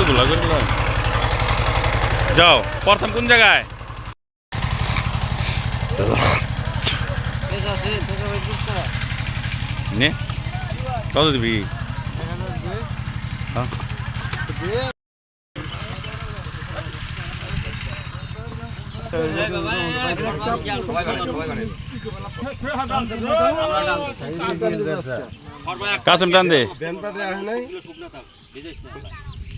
ঘোলাঘুরি লয় যাও প্রথম কোন জায়গায়? ঠিক আছে থেকে ভাই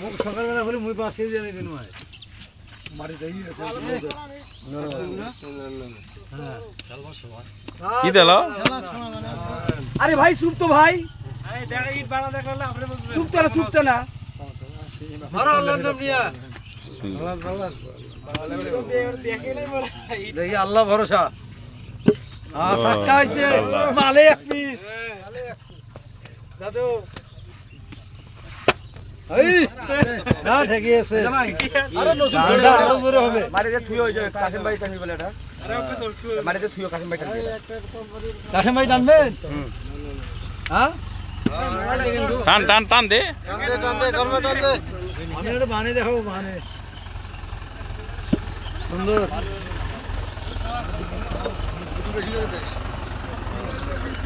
মুখ সকালবেলা হলে মুই পাঁচ কেজি জানি দিন ভাই কি দিল? আরে ভাই চুপ তো ভাই। চুপ তো না চুপ তো না। মারো আল্লাহর নাম নিয়া। দেখি আল্লাহ ভরসা। হ্যাঁ সাক্ষা হয়েছে মালে এক পিস। দাদু। না ঠিকই আরে নতুন গানটা আরও জোরে হবে। মাটিতে থুই হয়ে যাবে কাসিম ভাই টানি বলে এটা। মাটিতে থুইও। কাসিম ভাই টানি কাঠে ভাই টানবেন হ্যাঁ? টান টান টান দে। টানতে টানতে গরমে টানতে আমি একটা বানে দেখাবো বানে সুন্দর। দাদা মানে থাক